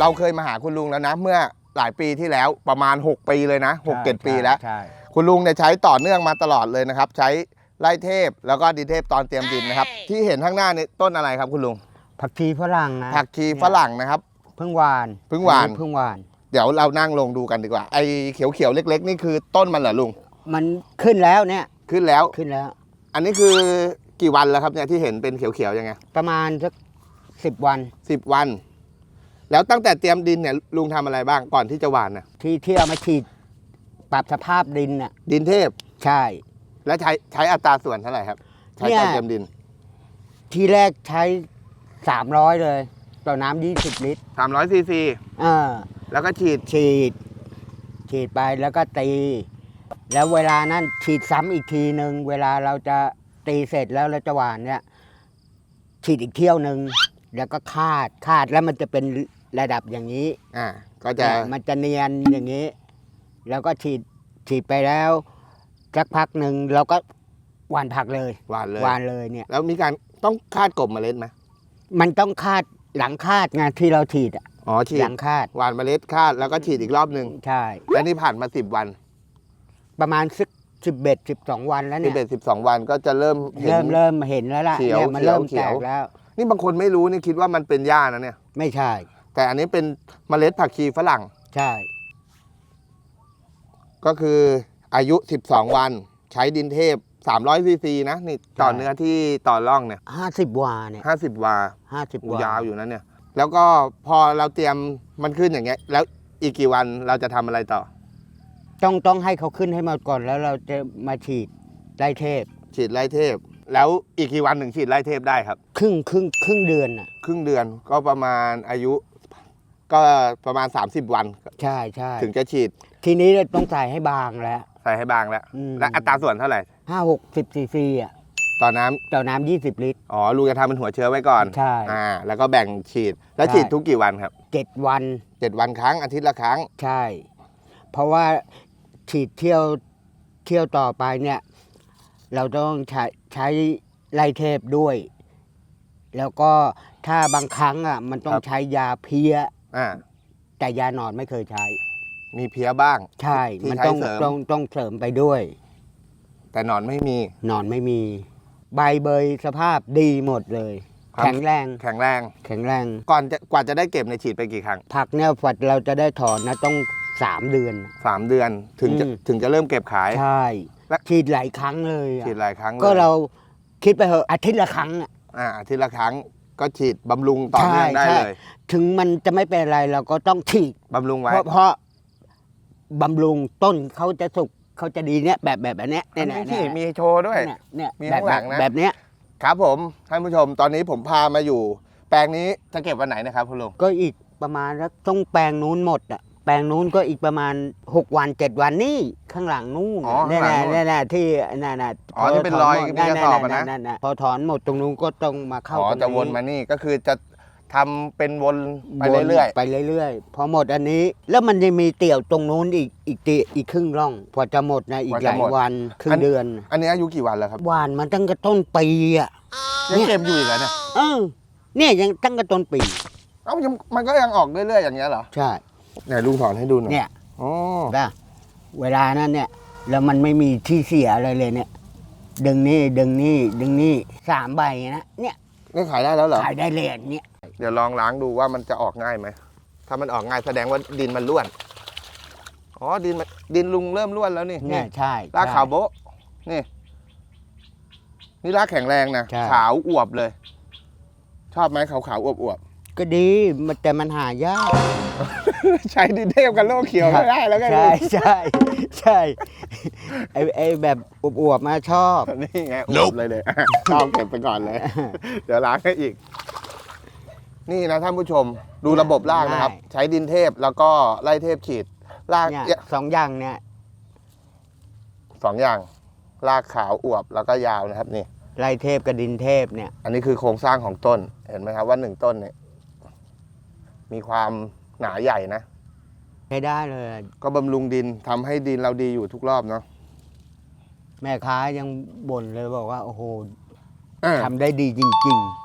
เราเคยมาหาคุณลุงแล้วนะ เมื่อหลายปีที่แล้วประมาณ 6 ปีเลยนะ6 7ปีแล้ว ใช่คุณลุงเนี่ยใช้ต่อเนื่องมาตลอดเลยนะครับ ใช้ไล่เทพแล้วก็ดีเทพตอนเตรียมดินนะครับ ที่เห็นข้างหน้านี่ต้นอะไรครับคุณลุงผักชีฝรั่งนะผักชีฝรั่งนะครับ เพิ่งหวานเพิ่งหวานอัเพิ่งหวาน เดี๋ยวเรานั่งลงดูกันดีกว่าไอ้เขียวๆเล็ก ๆ นี่คือต้นมันเหรอลุงมันขึ้นแล้วเนี่ยขึ้นแล้ว ขึ้นแล้ว อันนี้คือกี่วันแล้วครับเนี่ยที่เห็นเป็นเขียวๆยังไงประมาณสักสิบวันสิบวัน แล้วตั้งแต่เตรียมดินเนี่ยลุงทำอะไรบ้างก่อนที่จะหว่านนะที่ที่เอามาฉีดปรับสภาพดินน่ะ ดินเทพ ใช่ แล้วใช้ใช้อัตราส่วนเท่าไหร่ครับ ใช้เนี่ยตอนเตรียมดินทีแรกใช้สามร้อยเลย ต่อน้ำยี่สิบลิตร 300ซีซีเออ แล้วก็ฉีดฉีด ฉีดไปแล้วก็ตี แล้วเวลานั้นฉีดซ้ำอีกทีหนึ่งเวลาเราจะตีเสร็จแล้วเราจะหวานเนี่ย ฉีดอีกเที่ยวหนึ่งแล้วก็คาดคาดแล้วมันจะเป็น ระดับอย่างนี้อ่าก็จะเนี่ยมันจะเนียนอย่างนี้ แล้วก็ฉีดฉีดไปแล้วสักพักหนึ่งเราก็หวานผักเลยหวานเลย หวานเลยเนี่ย แล้วมีการต้องคาดกบเมล็ดไหมมันต้องคาดหลังคาดไงที่เราฉีดอะอ๋อฉีดหลังคาดหวานเมล็ดคาดแล้วก็ฉีดอีกรอบหนึ่งใช่ แล้วนี่ผ่านมาสิบวันประมาณสิบสิบเอ็ดสิบสองวันแล้วสิเนี่บยเอ็ดสิบสองวันก็จะเริ่มเห็น เริ่มเริ่มเห็นแล้วล่ะเขียวเนี่ยมันเขียวเริ่มเขีแตยว กแล้ว นี่บางคนไม่รู้นี่คิดว่ามันเป็นหญ้านะเนี่ย ไม่ใช่ แต่อันนี้เป็นเมล็ดผักชีฝรั่ง ใช่ ก็คืออายุ 12 วันใช้ดินเทพ 300ซีซีนะนี่ต่อเนื้อที่ต่อร่องเนี่ยห้าสิบวาเนี่ย50 วาห้าสิบอูวา ยาวอยู่นะเนี่ย แล้วก็พอเราเตรียมมันขึ้นอย่างเงี้ย แล้วอีกกี่วันเราจะทำอะไรต่อ ต้องต้องให้เขาขึ้นให้หมดก่อนแล้วเราจะมาฉีดไล่เทพฉีดไล่เทพ แล้วอีกกี่วันถึงฉีดไล่เทพได้ครับ ครึ่งครึ่งครึ่งเดือนน่ะ ครึ่งเดือนก็ประมาณอายุ ก็ประมาณ 30 วันใช่ใช่ถึงจะฉีด ทีนี้เราต้องใส่ให้บางแล้ว ใส่ให้บางแล้ว อืม และอัตราส่วนเท่าไหร่ ห้าหกสิบซีซีอะต่อน้ำต่อน้ำยี่สิบลิตร อ๋อลุงจะทำเป็นหัวเชื้อไว้ก่อนใช่อ่า แล้วก็แบ่งฉีด แล้วใช่ ฉีดทุกกี่วันครับเจ็ดวันเจ็ดวันครั้งอาทิตย์ละครั้ง ใช่ เพราะว่าฉีดเที่ยวเที่ยวต่อไปเนี่ย เราต้องใช้ใช้ไล่เทพด้วย แล้วก็ถ้าบางครั้งอะ มันต้อคงรับ ใช้ยาเพี้ย อ่าแต่ยาหนอนไม่เคยใช้ มีเพี้ยบ้าง ใช่ ที่มันใช้ต้องเสริม ต้องต้องเสริมไปด้วย แต่หนอนไม่มี หนอนไม่มี ใบเบยสภาพดีหมดเลย ครับ แข็งแรง แข็งแรง แข็งแรง ก่อนจะกว่าจะได้เก็บในยฉีดไปกี่ครั้งผักเนี่ยฝัดเราจะได้ถอนนะต้องสามเดือน สามเดือนถึงจะอืม ถึงจะเริ่มเก็บขาย ใช่และ ฉีดหลายครั้งเลยอะฉีดหลายครั้งลยก็เราคิดไปเหอะอาทิตย์ละครั้งอะอ่าอาทิตย์ละครั้ง ก็ฉีดบำรุงต่อเนื่องใช่ได้ใช่เลย ถึงมันจะไม่เป็นอะไรเราก็ต้องฉีดบำรุงไว้ เพราะเพราะบำรุงต้นเขาจะสุกเขาจะดีเนี่ยแบบแบบแบบเนี้ยอัเนี่ยนเนี่ยนี้ที่เนี่ยมีโชว์ด้วย เนี่ยเนี่ยมีแบบข้างหลังนะ แบบเนี้ยครับผมท่านผู้ชมตอนนี้ผมพามาอยู่ แปลงนี้จะเก็บวันไหนนะครับคุณลุงก็อีกประมาณสักต้องแปลงนู้นหมดอะ แปลงนู้นก็อีกประมาณ 6 วัน 7 วันนี่ข้างหลังนู่นอ๋อเนี่ยข้างหลังนู่นเนี่ยเนี่ยที่นั่นน่ะอ๋อที่เป็นรอยพถหมดมีกระสอบอะนะนั่ๆๆๆพอถอนหมดตรงนู้นก็ต้องมาเข้าอ๋อตรงจะวนมานี่ก็คือจะทำเป็นวนไปเรื่อยไปเรื่อยๆ พอหมดอันนี้ แล้วมันจะมีเตี่ยวตรงนู้นอีกอีกตีอีกครึ่งร่องพอจะหมดนะอีกหลายวันครึ่งเดือนๆ อันนี้อายุกี่วันแล้วครับหวานมันตั้งแต่ต้นปีอะ ยังเก็บอยู่อีกเหรอเนี่ยเออเนี่ยยังตั้งแต่ต้นปีเอ้ายังมันก็ยังออกเรื่อยๆอย่างเงี้ยเหรอ ใช่ ไหนลุงถอนให้ดูหน่อยเนี่ยอ๋อป่ะเวลานั้นเนี่ย แล้วมันไม่มีที่เสียอะไรเลยเนี่ย ดึงนี่ดึงนี่ดึงนี่สามใบนะเนี่ยนี่ขายได้แล้วเหรอขายได้เลยอันเนี่ยเดี๋ยวลองล้างดูว่ามันจะออกง่ายไหมถ้ามันออกง่ายแสดงว่าดินมันร่วนอ๋อดินมันดินลุงเริ่มร่วนแล้วนี่เนี่ยใช่รากใช่ขาวโบ๊ะนี่ นี่รากแข็งแรงนะใช่ขาวอวบเลย ชอบไหมขาวขาวๆอวบอวบ ก็ดีมันแต่มันหายากๆใช้ดินเทพกับโลกเขียวไม่ได้แล้วไงใช่ใช่ใช่ไอไอแบบอวบๆมาชอบ นี่ไงอวบเลยเลยชอบเก็บไปก่อนเลย เดี๋ยวล้างให้อีก นี่นะท่านผู้ชมดูระบบรากนะครับได้ใช้ดินเทพแล้วก็ไล่เทพฉีดรากเนี่ยสองอย่างเนี่ยสองอย่างรากขาวอวบแล้วก็ยาวนะครับนี่ไล่เทพกับดินเทพเนี่ย อันนี้คือโครงสร้างของต้น เห็นไหมครับว่าหนึ่งต้นเนี่ย มีความหนาใหญ่นะ ใช้ได้เลย ก็บำรุงดินทำให้ดินเราดีอยู่ทุกรอบเนาะแม่ค้ายังบ่นเลยบอกว่า โอ้โหอ่าทำได้ดีจริงๆ